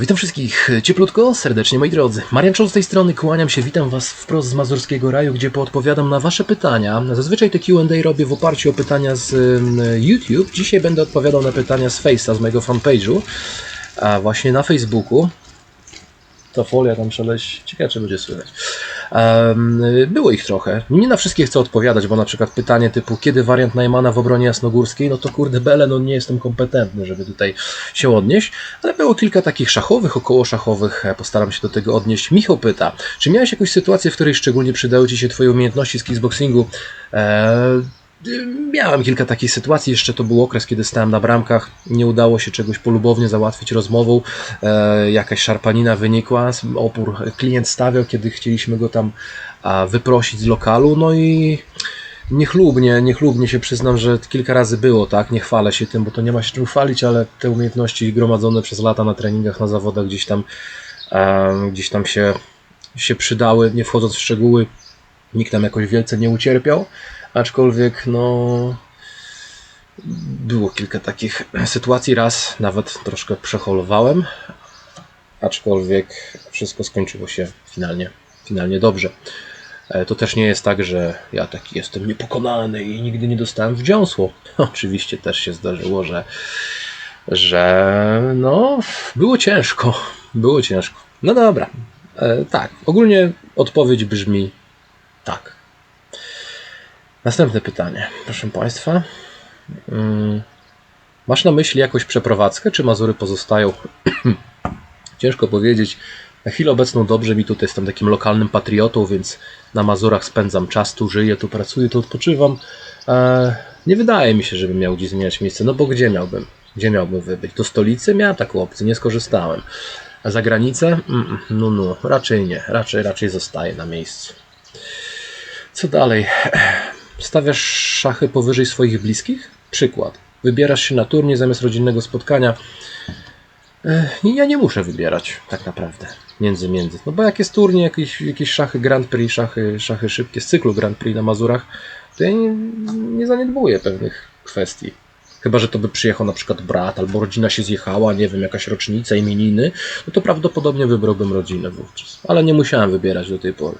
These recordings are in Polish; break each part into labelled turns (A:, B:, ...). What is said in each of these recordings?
A: Witam wszystkich cieplutko, serdecznie moi drodzy. Marian Czoł z tej strony, kłaniam się, witam was wprost z Mazurskiego Raju, gdzie poodpowiadam na wasze pytania. Zazwyczaj te Q&A robię w oparciu o pytania z YouTube. Dzisiaj będę odpowiadał na pytania z Face'a, z mojego fanpage'u, a właśnie na Facebooku. Ta folia tam szaleś, ciekawe czy będzie słychać. Było ich trochę. Nie na wszystkie chcę odpowiadać, bo na przykład pytanie typu kiedy wariant Najmana w obronie jasnogórskiej, no to kurde bele, no nie jestem kompetentny, żeby tutaj się odnieść, ale było kilka takich szachowych, około szachowych, e, postaram się do tego odnieść. Michał pyta, czy miałeś jakąś sytuację, w której szczególnie przydały Ci się Twoje umiejętności z kickboxingu? Eee, Miałem kilka takich sytuacji, jeszcze to był okres, kiedy stałem na bramkach, nie udało się czegoś polubownie załatwić rozmową, e, jakaś szarpanina wynikła, opór klient stawiał, kiedy chcieliśmy go tam a, wyprosić z lokalu, no i niechlubnie, niechlubnie się przyznam, że kilka razy było, tak, nie chwalę się tym, bo to nie ma się czym chwalić, ale te umiejętności gromadzone przez lata na treningach, na zawodach gdzieś tam, e, gdzieś tam się, się przydały, nie wchodząc w szczegóły, nikt tam jakoś wielce nie ucierpiał, aczkolwiek no było kilka takich sytuacji, raz nawet troszkę przeholowałem, aczkolwiek wszystko skończyło się finalnie, finalnie dobrze. E, To też nie jest tak, że ja taki jestem niepokonany i nigdy nie dostałem w dziąsło. Oczywiście też się zdarzyło, że, że no, było ciężko. Było ciężko. No dobra. E, tak, ogólnie odpowiedź brzmi tak. Następne pytanie, proszę Państwa. Mm, Masz na myśli jakąś przeprowadzkę, czy Mazury pozostają? Ciężko powiedzieć. Na chwilę obecną dobrze mi tutaj jestem takim lokalnym patriotą, więc na Mazurach spędzam czas, tu żyję, tu pracuję, tu odpoczywam. E, nie wydaje mi się, żebym miał gdzieś zmieniać miejsce, no bo gdzie miałbym? Gdzie miałbym wybyć? Do stolicy miałem taką opcję, nie skorzystałem. A za granicę? Mm, no, no, raczej nie. Raczej, raczej zostaję na miejscu. Co dalej? Stawiasz szachy powyżej swoich bliskich? Przykład. Wybierasz się na turniej zamiast rodzinnego spotkania. Ech, Ja nie muszę wybierać, tak naprawdę. Między, między. No bo jak jest turniej, jakieś, jakieś szachy Grand Prix, szachy, szachy szybkie z cyklu Grand Prix na Mazurach, to ja nie, nie zaniedbuję pewnych kwestii. Chyba, że to by przyjechał na przykład brat, albo rodzina się zjechała, nie wiem, jakaś rocznica, imieniny, no to prawdopodobnie wybrałbym rodzinę wówczas. Ale nie musiałem wybierać do tej pory.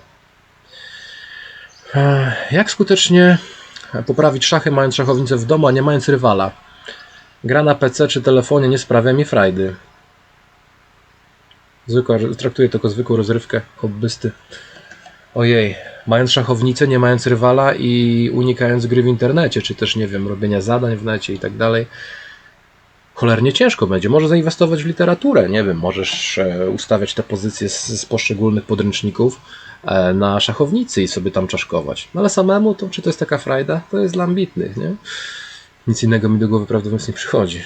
A: Jak skutecznie poprawić szachy, mając szachownicę w domu, a nie mając rywala? Gra na PC czy telefonie nie sprawia mi frajdy. Zwykła, traktuję to jako zwykłą rozrywkę hobbysty. Ojej, mając szachownicę, nie mając rywala i unikając gry w internecie, czy też, nie wiem, robienia zadań w necie i tak dalej, cholernie ciężko będzie. Może zainwestować w literaturę, nie wiem, możesz e, ustawiać te pozycje z, z poszczególnych podręczników na szachownicy i sobie tam czaszkować. No ale samemu, to czy to jest taka frajda? To jest dla ambitnych, nie? Nic innego mi do głowy mówiąc nie przychodzi.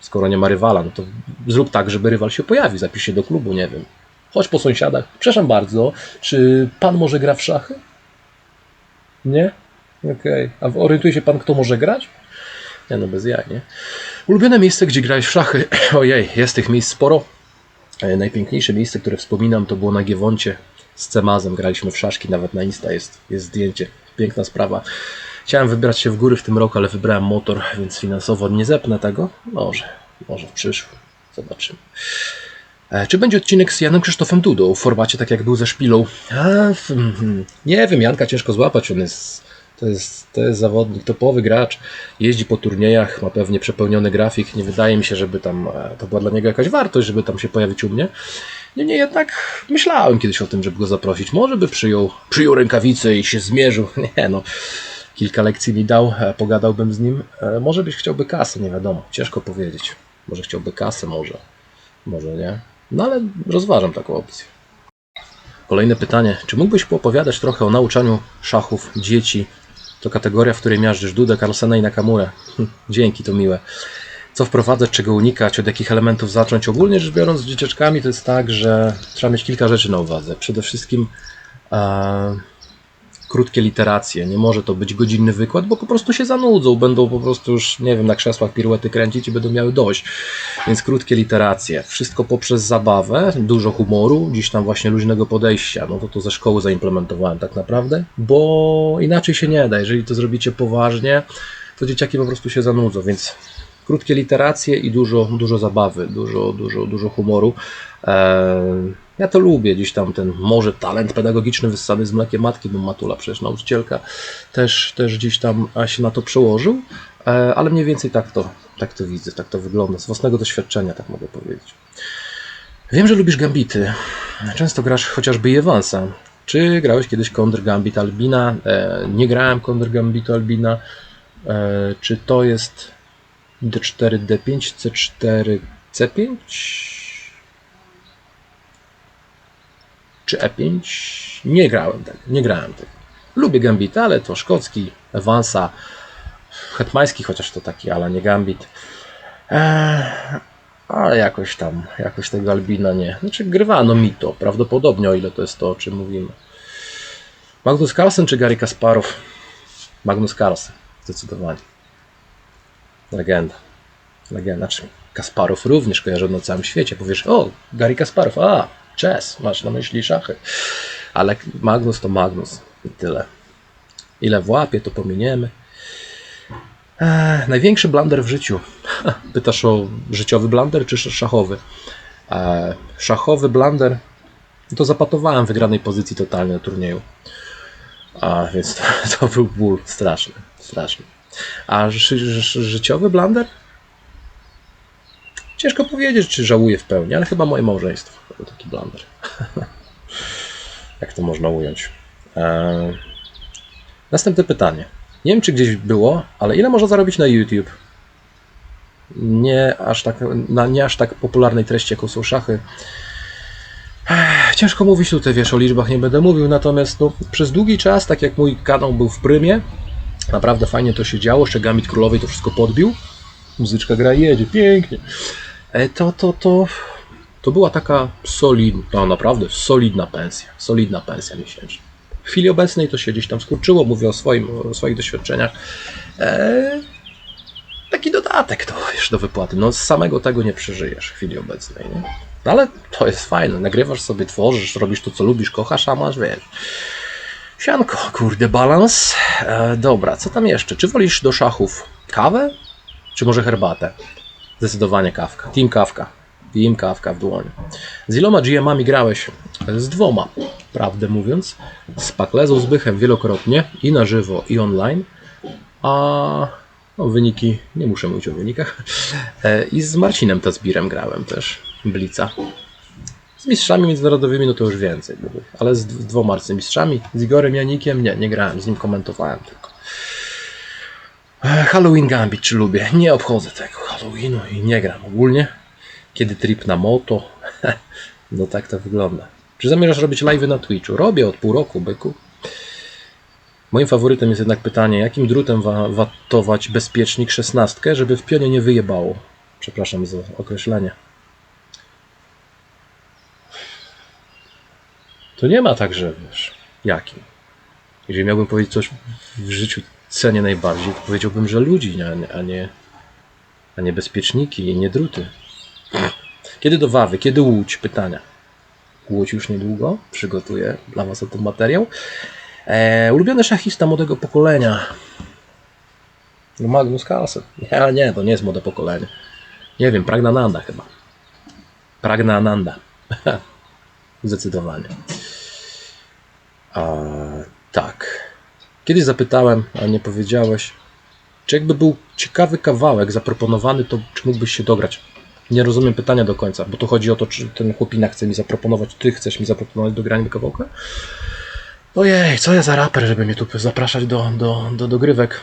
A: Skoro nie ma rywala, no to zrób tak, żeby rywal się pojawi. Zapisz się do klubu, nie wiem. Chodź po sąsiadach. Przepraszam bardzo, czy pan może gra w szachy? Nie? Okej. A orientuje się pan, kto może grać? Nie no, bez jaj, nie? Ulubione miejsce, gdzie grałeś w szachy? Ojej, jest tych miejsc sporo. E, Najpiękniejsze miejsce, które wspominam, to było na Giewoncie z Cemazem. Graliśmy w szaszki, nawet na Insta jest, jest zdjęcie. Piękna sprawa. Chciałem wybrać się w góry w tym roku, ale wybrałem motor, więc finansowo nie zepnę tego. Może, może w przyszłym. Zobaczymy. E, Czy będzie odcinek z Janem Krzysztofem Dudą w formacie tak jak był ze Szpilą? A, mhm. nie wiem, Janka ciężko złapać, on jest, to jest, to jest zawodnik, topowy gracz, jeździ po turniejach, ma pewnie przepełniony grafik, nie wydaje mi się, żeby tam, e, to była dla niego jakaś wartość, żeby tam się pojawić u mnie. Niemniej jednak myślałem kiedyś o tym, żeby go zaprosić, może by przyjął, przyjął rękawice i się zmierzył, nie no. Kilka lekcji mi dał, e, pogadałbym z nim. E, Może byś chciałby kasę, nie wiadomo, ciężko powiedzieć. Może chciałby kasę, może, może nie. No ale rozważam taką opcję. Kolejne pytanie. Czy mógłbyś poopowiadać trochę o nauczaniu szachów dzieci? To kategoria, w której miażdżysz Dudę, Carlsena i Nakamurę. Hm, Dzięki, to miłe. Co wprowadzać, czego unikać, od jakich elementów zacząć? Ogólnie rzecz biorąc, z dzieciaczkami to jest tak, że trzeba mieć kilka rzeczy na uwadze. Przede wszystkim e, krótkie literacje. Nie może to być godzinny wykład, bo po prostu się zanudzą. Będą po prostu już, nie wiem, na krzesłach piruety kręcić i będą miały dość. Więc krótkie literacje. Wszystko poprzez zabawę, dużo humoru, gdzieś tam właśnie luźnego podejścia. No to to ze szkoły zaimplementowałem tak naprawdę, bo inaczej się nie da. Jeżeli to zrobicie poważnie, to dzieciaki po prostu się zanudzą, więc krótkie literacje i dużo, dużo zabawy, dużo, dużo, dużo humoru. Eee, ja to lubię, gdzieś tam ten może talent pedagogiczny wyssany z mlekiem matki, bo Matula przecież nauczycielka też, też gdzieś tam się na to przełożył, eee, ale mniej więcej tak to, tak to widzę, tak to wygląda, z własnego doświadczenia, tak mogę powiedzieć. Wiem, że lubisz gambity. Często grasz chociażby Evansa. Czy grałeś kiedyś Condor Gambit Albina? E, nie grałem Condor Gambitu Albina. E, czy to jest D4, D5, C4, C5? Czy E5? Nie grałem tego, nie grałem tego. Lubię Gambita, ale to szkocki, Evansa, hetmański, chociaż to taki, ale nie Gambit. E, ale jakoś tam, jakoś tego Albina nie. Znaczy grywano mi to, prawdopodobnie, o ile to jest to, o czym mówimy. Magnus Carlsen czy Gary Kasparow? Magnus Carlsen, zdecydowanie. Legenda. Legenda. Znaczy Kasparow również kojarzony na całym świecie. Powiesz, o, Gary Kasparow, a, chess, masz na myśli szachy. Ale Magnus to Magnus i tyle. Ile włapie, to pominiemy. Eee, największy blunder w życiu. Pytasz o życiowy blunder czy szachowy? Eee, szachowy blunder to zapatowałem w wygranej pozycji totalnie na turnieju. A więc to, to był ból straszny, straszny. A ży, ży, życiowy blunder? Ciężko powiedzieć, czy żałuję w pełni, ale chyba moje małżeństwo to był taki blunder. Jak to można ująć? Eee, następne pytanie. Nie wiem, czy gdzieś było, ale ile można zarobić na YouTube? Nie aż tak, na nie aż tak popularnej treści, jaką są szachy. Ciężko mówić tutaj, wiesz, o liczbach nie będę mówił, natomiast no, przez długi czas, tak jak mój kanał był w prymie, naprawdę fajnie to się działo, jeszcze Królowej to wszystko podbił, muzyczka gra jedzie, pięknie. To, to, to, to była taka solidna, no naprawdę solidna pensja, solidna pensja miesięczna. W chwili obecnej to się gdzieś tam skurczyło, mówię o, swoim, o swoich doświadczeniach. Eee, taki dodatek to wiesz, do wypłaty. No z samego tego nie przeżyjesz w chwili obecnej. Nie? Ale to jest fajne. Nagrywasz sobie, tworzysz, robisz to, co lubisz, kochasz, a masz, wiesz. Sianko, kurde, balans. E, dobra, co tam jeszcze? Czy wolisz do szachów kawę, czy może herbatę? Zdecydowanie kawka. Team kawka. Team kawka w dłoni. Z iloma GM-ami grałeś? Z dwoma, prawdę mówiąc. Z Paklezą Zbychem wielokrotnie i na żywo, i online. A no, wyniki, nie muszę mówić o wynikach. E, I z Marcinem Tazbirem grałem też. Blica. Z mistrzami międzynarodowymi no to już więcej było, ale z dwoma arcymistrzami, z Igorem Janikiem nie, nie grałem, z nim komentowałem tylko. Halloween Gambit czy lubię? Nie obchodzę tego Halloweenu i nie gram ogólnie. Kiedy trip na moto? no tak to wygląda. Czy zamierzasz robić live na Twitchu? Robię od pół roku, byku. Moim faworytem jest jednak pytanie, jakim drutem wa watować bezpiecznik 16, żeby w pionie nie wyjebało? Przepraszam za określenie. To nie ma tak, że wiesz, jakim. Jeżeli miałbym powiedzieć coś w życiu cenię najbardziej, to powiedziałbym, że ludzi, a nie, a nie, bezpieczniki i nie druty. Kiedy do Wawy? Kiedy Łódź? Pytania. Łódź już niedługo. Przygotuję dla Was o materiał. E, ulubiony szachista młodego pokolenia. Magnus Carlsen. Nie, nie, to nie jest młode pokolenie. Nie wiem, Pragnananda chyba. Pragnananda. Zdecydowanie. A, tak. Kiedyś zapytałem, a nie powiedziałeś, czy jakby był ciekawy kawałek zaproponowany, to czy mógłbyś się dograć? Nie rozumiem pytania do końca, bo tu chodzi o to, czy ten chłopina chce mi zaproponować, ty chcesz mi zaproponować do grania kawałka? Ojej, co ja za raper, żeby mnie tu zapraszać do, do, do dogrywek.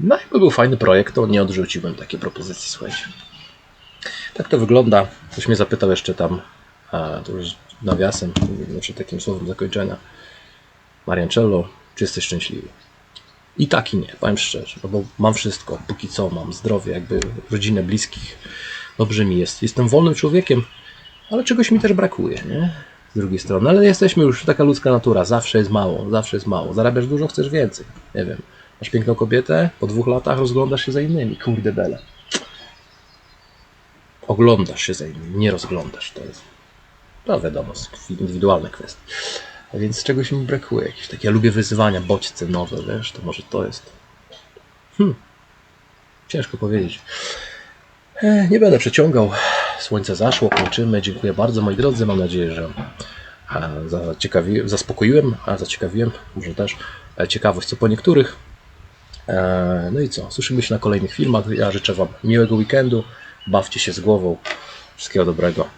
A: No jakby był fajny projekt, to nie odrzuciłbym takiej propozycji, słuchajcie. Tak to wygląda. Ktoś mnie zapytał jeszcze tam, a to już nawiasem, znaczy takim słowem zakończenia. Mariancello, czy jesteś szczęśliwy? I tak i nie, powiem szczerze, no bo mam wszystko, póki co mam zdrowie, jakby rodzinę, bliskich, dobrze mi jest. Jestem wolnym człowiekiem, ale czegoś mi też brakuje, nie? Z drugiej strony, ale jesteśmy już taka ludzka natura, zawsze jest mało, zawsze jest mało. Zarabiasz dużo, chcesz więcej, nie wiem. Masz piękną kobietę, po dwóch latach rozglądasz się za innymi, kurde bele. Oglądasz się za innymi, nie rozglądasz, to jest, no wiadomo, indywidualne kwestie. Więc czegoś mi brakuje. Jakieś takie, ja lubię wyzwania, bodźce nowe, wiesz, to może to jest. Hmm. Ciężko powiedzieć. Nie będę przeciągał. Słońce zaszło, kończymy. Dziękuję bardzo moi drodzy. Mam nadzieję, że zaspokoiłem, a zaciekawiłem, może też e, ciekawość co po niektórych. E, No i co? Słyszymy się na kolejnych filmach. Ja życzę Wam miłego weekendu. Bawcie się z głową. Wszystkiego dobrego.